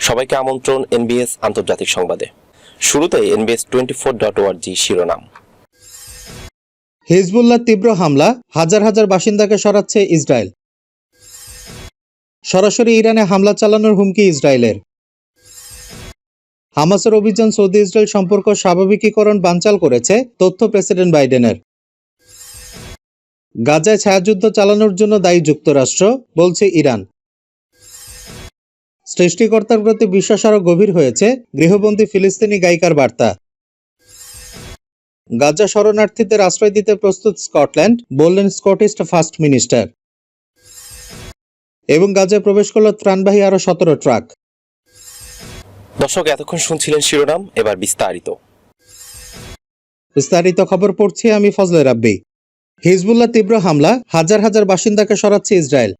সবাইকে আমন্ত্রণ এনবিএস আন্তর্জাতিক সংবাদে। শুরুতে এনবিএস টোয়েন্টি ফোর ডট ওয়ার্জি শিরোনাম। হিজবুল্লাহ তীব্র হামলা, হাজার হাজার বাসিন্দাকে সরাচ্ছে ইসরায়েল। সরাসরি ইরানে হামলা চালানোর হুমকি ইসরায়েলের। হামাসের অভিযান সৌদি ইসরায়েল সম্পর্ক স্বাভাবিকীকরণ বানচাল করেছে, তথ্য প্রেসিডেন্ট বাইডেনের। গাজায় ছায়াযুদ্ধ চালানোর জন্য দায়ী যুক্তরাষ্ট্র, বলছে ইরান। সৃষ্টিকর্তার প্রতি বিশ্বাস আরও গভীর হয়েছে গৃহবন্দী ফিলিস্তিনি গায়িকার বার্তা। গাজা শরণার্থীদের আশ্রয় দিতে প্রস্তুত স্কটল্যান্ড বললেন স্কটিশ ফার্স্ট মিনিস্টার। এবং গাজায় প্রবেশ করল ত্রাণবাহী আরও সতেরো ট্রাক। দর্শক এতক্ষণ শুনছিলেন শিরোনাম এবার বিস্তারিত। বিস্তারিত খবর পড়ছি আমি ফজলে রাব্বি। হিজবুল্লাহ তীব্র হামলা হাজার হাজার বাসিন্দাকে সরাচ্ছে ইসরায়েল।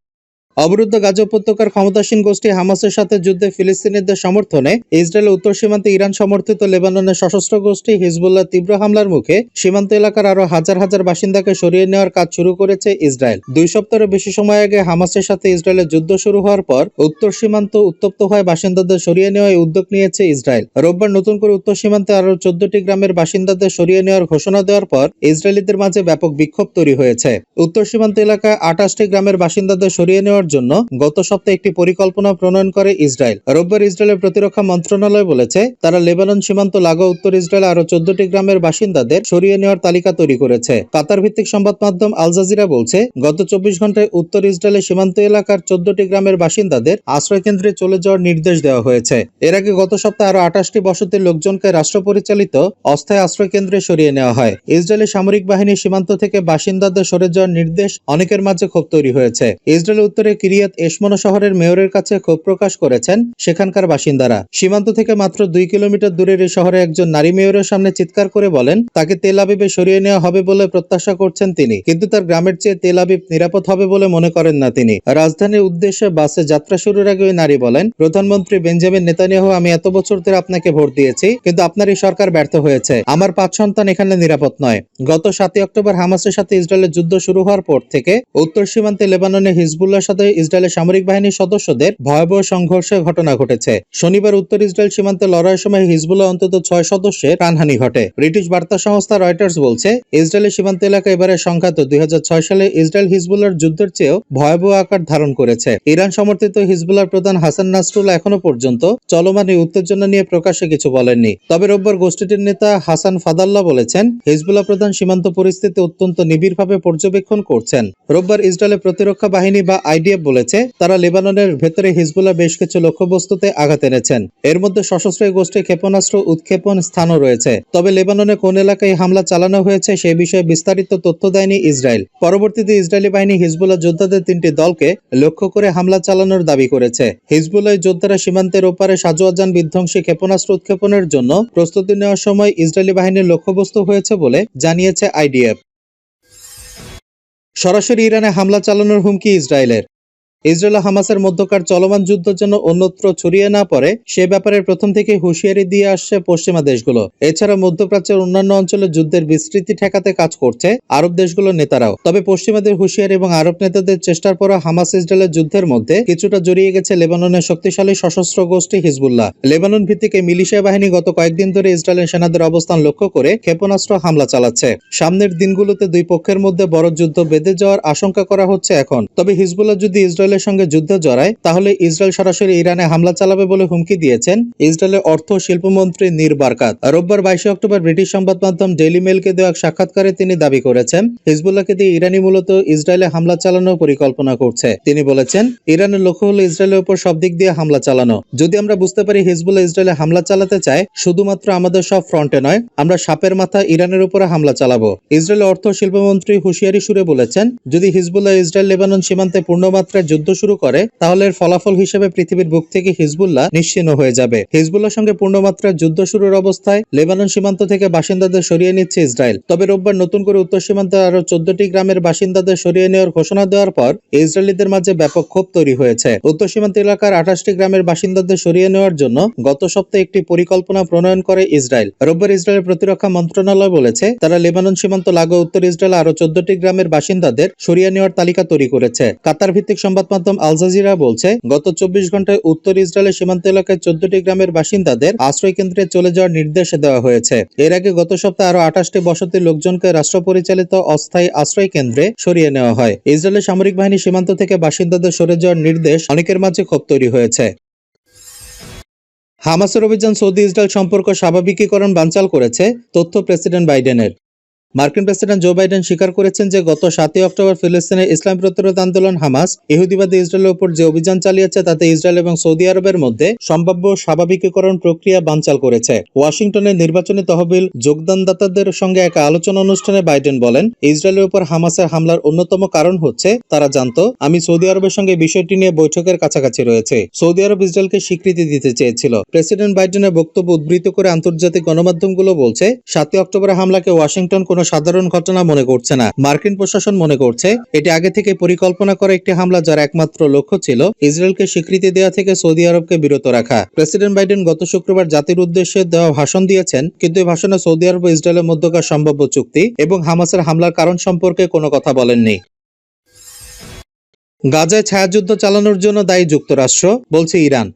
অবরুদ্ধ গাজা উপত্যকার ক্ষমতাসীন গোষ্ঠী হামাসের সাথে যুদ্ধে ফিলিস্তিনিদের সমর্থনে ইসরায়েলের উত্তর সীমান্তে ইরান সমর্থিত লেবাননের সশস্ত্র গোষ্ঠী হিজবুল্লাহ তীব্র হামলার মুখে সীমান্ত এলাকার আরও হাজার হাজার বাসিন্দাকে সরিয়ে নেওয়ার কাজ শুরু করেছে ইসরায়েল। দুই সপ্তাহের বেশি সময় আগে হামাসের সাথে ইসরায়েলের যুদ্ধ শুরু হওয়ার পর উত্তর সীমান্ত উত্তপ্ত হয়ে বাসিন্দাদের সরিয়ে নেওয়ার উদ্যোগ নিয়েছে ইসরায়েল। রোববার নতুন করে উত্তর সীমান্তে আরও চোদ্দটি গ্রামের বাসিন্দাদের সরিয়ে নেওয়ার ঘোষণা দেওয়ার পর ইসরায়েলিদের মাঝে ব্যাপক বিক্ষোভ তৈরি হয়েছে। উত্তর সীমান্ত এলাকায় আঠাশটি গ্রামের বাসিন্দাদের সরিয়ে নেওয়ার জন্য গত সপ্তাহে একটি পরিকল্পনা প্রণয়ন করে ইসরায়েল। রোববার ইসরায়েলের প্রতিরক্ষা মন্ত্রণালয় বলেছে, তারা লেবানন সীমান্ত লাগোয়া উত্তর ইসরায়েল আরও চোদ্দটি গ্রামের বাসিন্দাদের সরিয়ে নেওয়ার তালিকা তৈরি করেছে। কাতার ভিত্তিক সংবাদ মাধ্যম আল জাজিরা বলছে, গত চব্বিশ ঘন্টায় উত্তর ইসরায়েলের সীমান্ত এলাকার চোদ্দটি গ্রামের বাসিন্দাদের আশ্রয়কেন্দ্রে চলে যাওয়ার নির্দেশ দেওয়া হয়েছে। এর আগে গত সপ্তাহে আরও আঠাশটি বসতির লোকজনকে রাষ্ট্র পরিচালিত অস্থায়ী আশ্রয়কেন্দ্রে সরিয়ে নেওয়া হয়। ইসরায়েলি সামরিক বাহিনী সীমান্ত থেকে বাসিন্দাদের সরে যাওয়ার নির্দেশ অনেকের মাঝে ক্ষোভ তৈরি হয়েছে। ইসরায়েলের উত্তরে কিরিয়াত এসমনো শহরের মেয়রের কাছে ক্ষোভ প্রকাশ করেছেন সেখানকার বাসিন্দারা। সীমান্ত থেকে মাত্র দুই কিলোমিটার দূরের এই শহরে একজন নারী মেয়রের সামনে চিৎকার করে বলেন, তাকে তেল আবিবে সরিয়ে নেওয়া হবে বলে প্রত্যাশা করছেন তিনি, কিন্তু তার গ্রামের চেয়ে তেল আবিব নিরাপদ হবে বলে মনে করেন না তিনি। রাজধানীর উদ্দেশ্যে বাসে যাত্রা শুরুর আগে ওই নারী বলেন, প্রধানমন্ত্রী বেঞ্জামিন নেতানিয়াহু, আমি এত বছর ধরে আপনাকে ভোট দিয়েছি, কিন্তু আপনার এই সরকার ব্যর্থ হয়েছে। আমার পাঁচ সন্তান এখানে নিরাপদ নয়। গত সাতই অক্টোবর হামাসের সাথে ইসরায়েলের যুদ্ধ শুরু হওয়ার পর থেকে উত্তর সীমান্তে লেবাননে হিজবুল্লাহর সাথে ইসরায়েলের সামরিক বাহিনীর সদস্যদের ভয়াবহ সংঘর্ষের ঘটনা ঘটেছে। শনিবার উত্তর ইসরায়েল সীমান্তে লড়াইয়ের সময় হিজবুল্লাহ অন্তত ছয় সদস্যের প্রাণহানি ঘটে। ব্রিটিশ বার্তা সংস্থা রয়টার্স বলছে, ইসরায়েলের সীমান্ত এলাকা এবারে সংখ্যাত দুই সালে ইসরায়েল হিজবুল্লাহর যুদ্ধের চেয়েও ভয়াবহ আকার ধারণ করেছে। ইরান সমর্থিত হিজবুল্লাহর প্রধান হাসান নাসরুল্লাহ এখনও পর্যন্ত চলমান এই উত্তেজনা নিয়ে প্রকাশ্যে কিছু বলেননি। তবে রোববার গোষ্ঠীটির নেতা হাসান ফাদাল্লাহ বলেছেন, হিজবুল্লাহ প্রধান সীমান্ত পরিস্থিতি অত্যন্ত নিবিড়ভাবে পর্যবেক্ষণ করছেন। রোববার ইসরায়েলের প্রতিরক্ষা বাহিনী বা আইডিএফ বলেছে, তারা লেবাননের ভেতরে হিজবুল্লাহ বেশ কিছু লক্ষ্যবস্তুতে আঘাত এনেছেন। এর মধ্যে সশস্ত্র গোষ্ঠী ক্ষেপণাস্ত্র, উৎক্ষেপণ স্থানও রয়েছে। তবে লেবাননে কোন এলাকায় হামলা চালানো হয়েছে সে বিষয়ে বিস্তারিত তথ্য দেয়নি ইসরায়েল। পরবর্তীতে ইসরায়েলি বাহিনী হিজবুল্লাহ যোদ্ধাদের তিনটি দলকে লক্ষ্য করে হামলা চালানোর দাবি করেছে। হিজবুল্লাহ যোদ্ধারা সীমান্তের ওপারে সাজোয়াজান বিধ্বংসী ক্ষেপণাস্ত্র উৎক্ষেপণের জন্য প্রস্তুতি নেওয়ার সময় ইসরায়েলি বাহিনীর লক্ষ্যবস্তু হয়েছে বলে জানিয়েছে আইডিএফ। সরাসরি ইরানে হামলা চালানোর হুমকি ইসরায়েলের। ইসরায়েল হামাসের মধ্যকার চলমান যুদ্ধ যেন অন্যত্র ছড়িয়ে না পড়ে, সে ব্যাপারে প্রথম থেকে হুঁশিয়ারি দিয়ে আসছে পশ্চিমা দেশগুলো। এছাড়া মধ্যপ্রাচ্যের অন্যান্য অঞ্চলে যুদ্ধের বিস্তৃতি ঠেকাতে কাজ করছে আরব দেশগুলোর নেতারাও। তবে পশ্চিমাদের হুঁশিয়ারি এবং আরব নেতাদের চেষ্টার পর হামাস ইসরায়েলের যুদ্ধের মধ্যে কিছুটা জড়িয়ে গেছে লেবাননের শক্তিশালী সশস্ত্র গোষ্ঠী হিজবুল্লাহ। লেবানন ভিত্তিক এই মিলিশিয়া বাহিনী গত কয়েকদিন ধরে ইসরায়েলের সেনাদের অবস্থান লক্ষ্য করে ক্ষেপণাস্ত্র হামলা চালাচ্ছে। সামনের দিনগুলোতে দুই পক্ষের মধ্যে বড় যুদ্ধ বেঁধে যাওয়ার আশঙ্কা করা হচ্ছে এখন। তবে হিজবুল্লাহ যদি ইসরায়েলের সঙ্গে যুদ্ধে জড়ায়, তাহলে ইসরায়েল সরাসরি ইরানে হামলা চালাবে বলে হুমকি দিয়েছেন ইসরায়েলের অর্থ ও শিল্পমন্ত্রী নীর বারকাত। রোববার বাইশে অক্টোবর ব্রিটিশ সংবাদ মাধ্যম ডেইলি মেলকে দেওয়া এক সাক্ষাৎকারে তিনি দাবি করেছেন, হিজবুল্লাহকে দিয়ে ইরানি মূলত ইসরায়েলে হামলা চালানোর পরিকল্পনা করছে। তিনি বলেছেন, ইরানের লক্ষ্য হলো ইসরায়েলের উপর সব দিক দিয়ে হামলা চালানো। যদি আমরা বুঝতে পারি হিজবুল্লাহ ইসরায়েলে হামলা চালাতে চায়, শুধুমাত্র আমাদের সব ফ্রন্টে নয়, আমরা সাপের মাথা ইরানের উপরে হামলা চালাবো। ইসরায়েলের অর্থ শিল্পমন্ত্রী হুঁশিয়ারি সুরে বলেছেন, যদি হিজবুল্লাহ ইসরায়েল লেবানন সীমান্তে পূর্ণমাত্রায় যুদ্ধ শুরু করে, তাহলে এর ফলাফল হিসেবে পৃথিবীর বুক থেকে হিজবুল্লাহ নিশ্চিহ্ন হয়ে যাবে। হিজবুল্লাহর সঙ্গে পূর্ণমাত্রায় যুদ্ধ শুরুর অবস্থায় লেবানন সীমান্ত থেকে বাসিন্দাদের সরিয়ে নিচ্ছে ইসরায়েল। তবে রোববার নতুন করে উত্তর সীমান্তে আরও চোদ্দটি গ্রামের বাসিন্দাদের সরিয়ে নেওয়ার ঘোষণা দেওয়ার পর ইসরায়েলিদের মাঝে ব্যাপক ক্ষোভ তৈরি হয়েছে। উত্তর সীমান্ত এলাকার আঠাশটি গ্রামের বাসিন্দাদের সরিয়ে নেওয়ার জন্য গত সপ্তাহে একটি পরিকল্পনা প্রণয়ন করে ইসরায়েল। রোববার ইসরায়েলের প্রতিরক্ষা মন্ত্রণালয় বলেছে, তারা লেবানন সীমান্ত লাগোয়া উত্তর ইসরায়েল আরও চোদ্দটি গ্রামের বাসিন্দাদের সরিয়ে নেওয়ার তালিকা তৈরি করেছে। কাতার ভিত্তিক সংবাদ সংবাদ মাধ্যম আল জাজিরা বলছে, গত চব্বিশ ঘন্টায় উত্তর ইসরায়েলের সীমান্ত এলাকায় চোদ্দটি গ্রামের বাসিন্দাদের আশ্রয় কেন্দ্রে চলে যাওয়ার নির্দেশ দেওয়া হয়েছে। এর আগে গত সপ্তাহে আরও আঠাশটি বসতির লোকজনকে রাষ্ট্র পরিচালিত অস্থায়ী আশ্রয় কেন্দ্রে সরিয়ে নেওয়া হয়। ইসরায়েলের সামরিক বাহিনী সীমান্ত থেকে বাসিন্দাদের সরে যাওয়ার নির্দেশ অনেকের মাঝে ক্ষোভ তৈরি হয়েছে। হামাসের অভিযান সৌদি ইসরায়েল সম্পর্ক স্বাভাবিকীকরণ বানচাল করেছে, তথ্য প্রেসিডেন্ট বাইডেনের। মার্কিন প্রেসিডেন্ট জো বাইডেন স্বীকার করেছেন যে গত সাতই অক্টোবর ফিলিস্তিনের ইসলাম প্রতিরোধ আন্দোলন হামাস, ইহুদিবাদী ইসরায়েলের উপর যে অভিযান চালিয়েছে তাতে ইসরায়েল এবং সৌদি আরবের মধ্যে সম্ভাব্য স্বাভাবিকীকরণ প্রক্রিয়া বানচাল করেছে। ওয়াশিংটনের নির্বাচনী তহবিল যোগদানদাতাদের সঙ্গে এক আলোচনা অনুষ্ঠানে বাইডেন বলেন, ইসরায়েলের উপর হামাসের হামলার অন্যতম কারণ হচ্ছে, তারা জানতো, আমি সৌদি আরবের সঙ্গে বিষয়টি নিয়ে বৈঠকের কাছাকাছি রয়েছে। সৌদি আরব ইসরায়েলকে স্বীকৃতি দিতে চেয়েছিল। প্রেসিডেন্ট বাইডেনের বক্তব্য উদ্ধৃত করে আন্তর্জাতিক গণমাধ্যমগুলো বলছে, সাতই অক্টোবরের হামলাকে ওয়াশিংটন কোনো সাধারণ ঘটনা মনে করছে না। মার্কিন প্রশাসন মনে করছে, এটি আগে থেকে পরিকল্পনা করা একটি হামলা যার একমাত্র লক্ষ্য ছিল ইসরায়েলকে স্বীকৃতি দেওয়া থেকে সৌদি আরবকে বিরত রাখা। প্রেসিডেন্ট বাইডেন গত শুক্রবার জাতির উদ্দেশ্যে দেওয়া ভাষণ দিয়েছেন, কিন্তু এই ভাষণে সৌদি আরব ও ইসরায়েলের মধ্যকার সম্ভাব্য চুক্তি এবং হামাসের হামলার কারণ সম্পর্কে কোনো কথা বলেননি। গাজায় ছায়াযুদ্ধ চালানোর জন্য দায়ী যুক্তরাষ্ট্র, বলছে ইরান।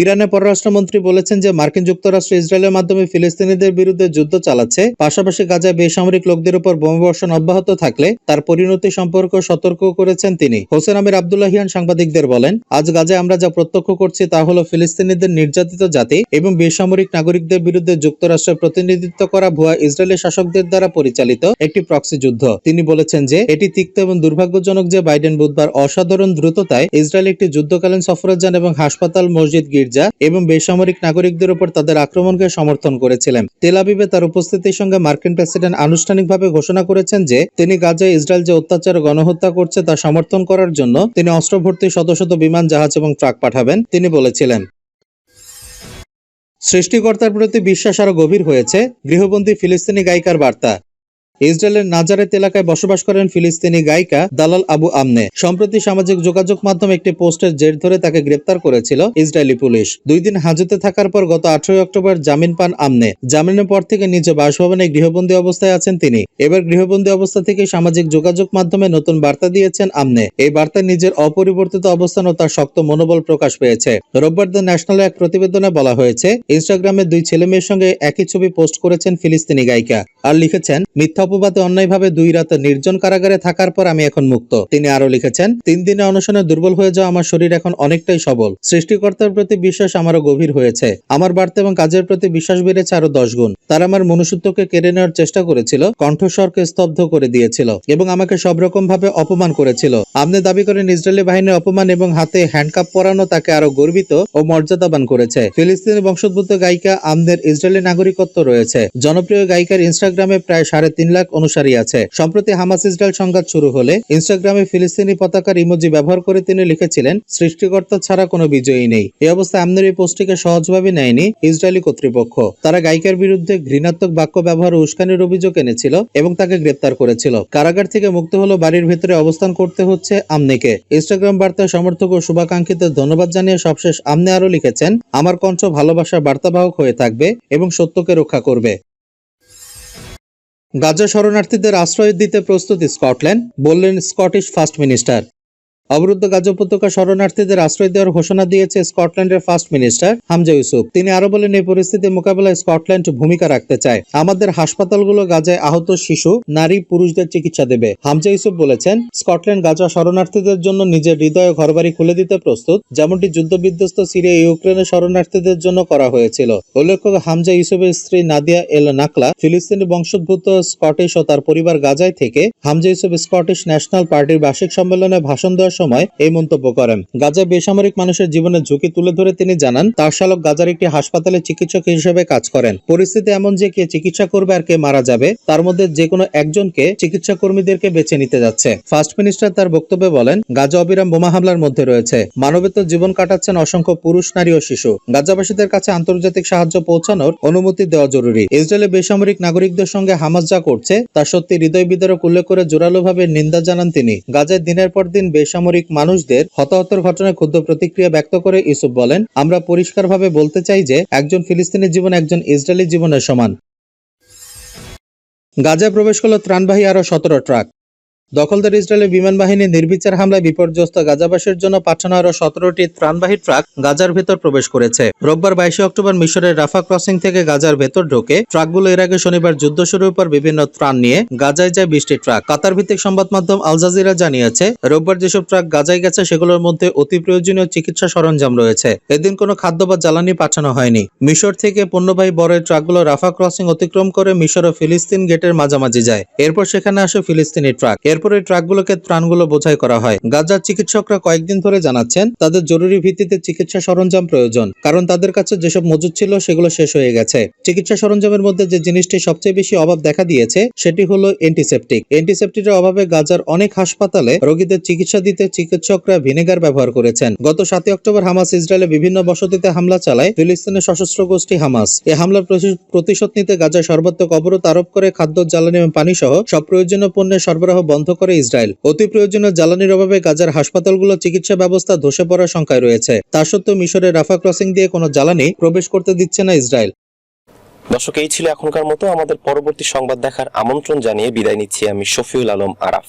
ইরানের পররাষ্ট্রমন্ত্রী বলেছেন যে মার্কিন যুক্তরাষ্ট্র ইসরায়েলের মাধ্যমে ফিলিস্তিনিদের বিরুদ্ধে যুদ্ধ চালাচ্ছে। পাশাপাশি গাজায় বেসামরিক লোকদের উপর বোমাবর্ষণ অব্যাহত থাকলে তার পরিণতি সম্পর্কে সতর্ক করেছেন তিনি। হোসেন আমির আবদুল্লাহিয়ান সাংবাদিকদের বলেন, আজ গাজায় আমরা যা প্রত্যক্ষ করছি তা হলো ফিলিস্তিনিদের নির্যাতিত জাতি এবং বেসামরিক নাগরিকদের বিরুদ্ধে যুক্তরাষ্ট্রের প্রতিনিধিত্ব করা ভুয়া ইসরায়েলি শাসকদের দ্বারা পরিচালিত একটি প্রক্সি যুদ্ধ। তিনি বলেছেন যে, এটি তিক্ত এবং দুর্ভাগ্যজনক যে বাইডেন বুধবার অসাধারণ দ্রুততায় ইসরায়েল একটি যুদ্ধকালীন সফরে যান এবং হাসপাতাল, মসজিদ গির্জা এবং বেসামরিক নাগরিকদের উপর তাদের আক্রমণকে সমর্থন করেছিলেন। তেল আবিবে তার উপস্থিতির সঙ্গে মার্কিন প্রেসিডেন্ট আনুষ্ঠানিকভাবে ঘোষণা করেছেন যে, তিনি গাজায় ইসরায়েল যে অত্যাচার গণহত্যা করছে তা সমর্থন করার জন্য তিনি অস্ত্রভর্তি শত শত বিমান, জাহাজ এবং ট্রাক পাঠাবেন, তিনি বলেছিলেন। সৃষ্টিকর্তার প্রতি বিশ্বাস আরও গভীর হয়েছে। গৃহবন্দী ফিলিস্তিনি গায়িকার বার্তা। ইসরায়েলের নাজারেত এলাকায় বসবাস করেন ফিলিস্তিনি গায়িকা দালাল আবু আমনে। সম্প্রতি সামাজিক যোগাযোগ মাধ্যমে একটি পোস্টের জের ধরে তাকে গ্রেপ্তার করেছিল ইসরায়েলি পুলিশ। দুই দিন হাজতে থাকার পর গত আঠারোই অক্টোবর জামিন পান আমনে। জামিনের পর থেকে নিজ বাসভবনে গৃহবন্দী অবস্থায় আছেন তিনি। এবার গৃহবন্দী অবস্থা থেকে সামাজিক যোগাযোগ মাধ্যমে নতুন বার্তা দিয়েছেন আমনে। এই বার্তায় নিজের অপরিবর্তিত অবস্থান ও তার শক্ত মনোবল প্রকাশ পেয়েছে। রোববার দ্য ন্যাশনালে এক প্রতিবেদনে বলা হয়েছে, ইনস্টাগ্রামে দুই ছেলে মেয়ের সঙ্গে একই ছবি পোস্ট করেছেন ফিলিস্তিনি গায়িকা। আর লিখেছেন, মিথ্যা অপবাদে অন্যায়ভাবে দুই রাতে নির্জন কারাগারে থাকার পর আমি এখন মুক্ত। তিনি আরও লিখেছেন, তিন দিনে অনশনে দুর্বল হয়ে যাওয়া আমার শরীর এখন অনেকটাই সবল। সৃষ্টিকর্তার প্রতি বিশ্বাস আমারও গভীর হয়েছে। আমার বার্তা এবং কাজের প্রতি বিশ্বাস বেড়েছে আরও দশ গুণ। তারা আমার মনুষ্যত্বকে কেড়ে নেওয়ার চেষ্টা করেছিল, কণ্ঠস্বরকে স্তব্ধ করে দিয়েছিল এবং আমাকে সব রকম ভাবে অপমান করেছিল। আপনি দাবি করেন, ইসরায়েলি বাহিনীর অপমান এবং হাতে হ্যান্ডকাপ পরানো তাকে আরও গর্বিত ও মর্যাদাবান করেছে। ফিলিস্তিনি বংশোদ্ভূত গায়িকা আমদের ইসরায়েলি নাগরিকত্ব রয়েছে। জনপ্রিয় গায়িকার ইনস্টাগ্রামে প্রায় সাড়ে তিন লাখ অনুসারী আছে। সম্প্রতি হামাস ইসরায়েল সংঘাত শুরু হলে ইনস্টাগ্রামে ফিলিস্তিনি পতাকার ইমোজি ব্যবহার করে তিনি লিখেছিলেন, সৃষ্টিকর্তা ছাড়া কোনো বিজয়ী নেই। এই অবস্থায় আমনের এই পোস্টটিকে সহজভাবে নেয়নি ইসরায়েলি কর্তৃপক্ষ। তারা গায়িকার বিরুদ্ধে ঘৃণাত্মক বাক্য ব্যবহার উস্কানির অভিযোগ এনেছিল এবং তাকে গ্রেপ্তার করেছিল। কারাগার থেকে মুক্ত হলো বাড়ির ভেতরে অবস্থান করতে হচ্ছে আমনেকে। ইনস্টাগ্রাম বার্তায় সমর্থক ও শুভাকাঙ্ক্ষীদের ধন্যবাদ জানিয়ে সবশেষ আমনে আরও লিখেছেন, আমার কণ্ঠ ভালোবাসার বার্তাবাহক হয়ে থাকবে এবং সত্যকে রক্ষা করবে। গাজা শরণার্থীদের আশ্রয় দিতে প্রস্তুতি স্কটল্যান্ড বললেন স্কটিশ ফার্স্ট মিনিস্টার। অবরুদ্ধ গাজা উপত্যকা শরণার্থীদের আশ্রয় দেওয়ার ঘোষণা দিয়েছে স্কটল্যান্ডের ফার্স্ট মিনিস্টার হামজা ইউসুফ। তিনি আরও বলেন, এই পরিস্থিতি মোকাবেলায় স্কটল্যান্ড ভূমিকা রাখতে চায়। আমাদের হাসপাতালগুলো গাজায় আহত শিশু, নারী, পুরুষদের চিকিৎসা দেবে। হামজা ইউসুফ বলেছেন, স্কটল্যান্ড গাজা শরণার্থীদের জন্য নিজের হৃদয় ঘরবাড়ি খুলে দিতে প্রস্তুত, যেমনটি যুদ্ধবিধ্বস্ত সিরিয়া ইউক্রেনের শরণার্থীদের জন্য করা হয়েছিল। উল্লেখ্য, হামজা ইউসুফের স্ত্রী নাদিয়া এল নাকলা ফিলিস্তিনি বংশোদ্ভূত স্কটিশ ও তার পরিবার গাজায় থেকে হামজা ইউসুফ স্কটিশ ন্যাশনাল পার্টির বার্ষিক সম্মেলনে ভাষণ দেওয়ার সময় এই মন্তব্য করেন। গাজায় বেসামরিক মানুষের জীবনের ঝুঁকি তুলে ধরে তিনি জানান, তার শালক গাজার একটি হাসপাতালে চিকিৎসক হিসেবে কাজ করেন। পরিস্থিতি এমন যে কে চিকিৎসা করবে আর কে মারা যাবে, তার মধ্যে যে কোনো একজনকে চিকিৎসা কর্মীদেরকে বেছে নিতে যাচ্ছে। ফার্স্ট মিনিস্টার তার বক্তব্যে বলেন, গাজা অবিরাম বোমা হামলার মধ্যে রয়েছে। মানবেতর জীবন কাটাচ্ছেন অসংখ্য পুরুষ, নারী ও শিশু। গাজাবাসীদের কাছে আন্তর্জাতিক সাহায্য পৌঁছানোর অনুমতি দেওয়া জরুরি। ইসরায়েলে বেসামরিক নাগরিকদের সঙ্গে হামাস যা করছে, তা সত্যি হৃদয় বিদারক উল্লেখ করে জোরালোভাবে নিন্দা জানান তিনি। গাজায় দিনের পর দিন বেসামরিক মানুষদের হতাহতের ঘটনায় ক্ষুদ্র প্রতিক্রিয়া ব্যক্ত করে ইউসুফ বলেন, আমরা পরিষ্কারভাবে বলতে চাই যে একজন ফিলিস্তিনের জীবন একজন ইসরায়েলি জীবনের সমান। গাজায় প্রবেশ করল ত্রাণবাহী আরও সতেরো ট্রাক। দখলদার ইসরায়েলের বিমান বাহিনী নির্বিচার হামলায় বিপর্যস্ত গাজাবাসের জন্য পাঠানো আরও সতেরোটি ত্রাণবাহী ট্রাক গাজার ভেতর প্রবেশ করেছে। রোববার বাইশে অক্টোবর মিশরের রাফা ক্রসিং থেকে গাজার ভেতর ঢোকে ট্রাকগুলো এর আগে শনিবার যুদ্ধ শুরুর পর বিভিন্ন ত্রাণ নিয়ে গাজায় যায় বিশটি ট্রাক। কাতার ভিত্তিক সংবাদ মাধ্যম আল জাজিরা জানিয়েছে, রোববার যেসব ট্রাক গাজায় গেছে সেগুলোর মধ্যে অতি প্রয়োজনীয় চিকিৎসা সরঞ্জাম রয়েছে। এদিন কোনো খাদ্য বা জ্বালানি পাঠানো হয়নি। মিশর থেকে পণ্যবাহী এই ট্রাকগুলো রাফা ক্রসিং অতিক্রম করে মিশর ও ফিলিস্তিন গেটের মাঝামাঝি যায়। এরপর সেখানে আসে ফিলিস্তিনি ট্রাক। এরপর ট্রাকগুলোকে ত্রাণগুলো বোঝাই করা হয়। গাজার চিকিৎসকরা কয়েকদিন ধরে জানাচ্ছেন, তাদের জরুরি ভিত্তিতে চিকিৎসা সরঞ্জাম প্রয়োজন, কারণ তাদের কাছে যেসব মজুদ ছিল সেগুলো শেষ হয়ে গেছে। চিকিৎসা সরঞ্জামের মধ্যে যে জিনিসটি সবচেয়ে বেশি অভাব দেখা দিয়েছে, সেটি হলো অ্যান্টিসেপটিক অ্যান্টিসেপটিকের অভাবে গাজার অনেক হাসপাতালে রোগীদের চিকিৎসা দিতে চিকিৎসকরা ভিনেগার ব্যবহার করেছেন। গত সাতই অক্টোবর হামাস ইসরায়েলে বিভিন্ন বসতিতে হামলা চালায় ফিলিস্তিনের সশস্ত্র গোষ্ঠী হামাস। এ হামলার প্রতিশোধ নিতে গাজায় সর্বাত্মক অবরোধ আরোপ করে খাদ্য, জ্বালানি এবং পানি সহ সব প্রয়োজনীয় পণ্যের সরবরাহ বন্ধ করে ইসরায়েল। অতি প্রয়োজনীয় জ্বালানির অভাবে গাজার হাসপাতালগুলো চিকিৎসা ব্যবস্থা ধসে পড়ার শঙ্কায় রয়েছে। তা সত্ত্বেও মিশরের রাফা ক্রসিং দিয়ে কোনো জ্বালানি প্রবেশ করতে দিচ্ছে না ইসরায়েল। দর্শক, এই ছিল এখনকার মতো। আমাদের পরবর্তী সংবাদ দেখার আমন্ত্রণ জানিয়ে বিদায় নিচ্ছি আমি শফিউল আলম আরাফ।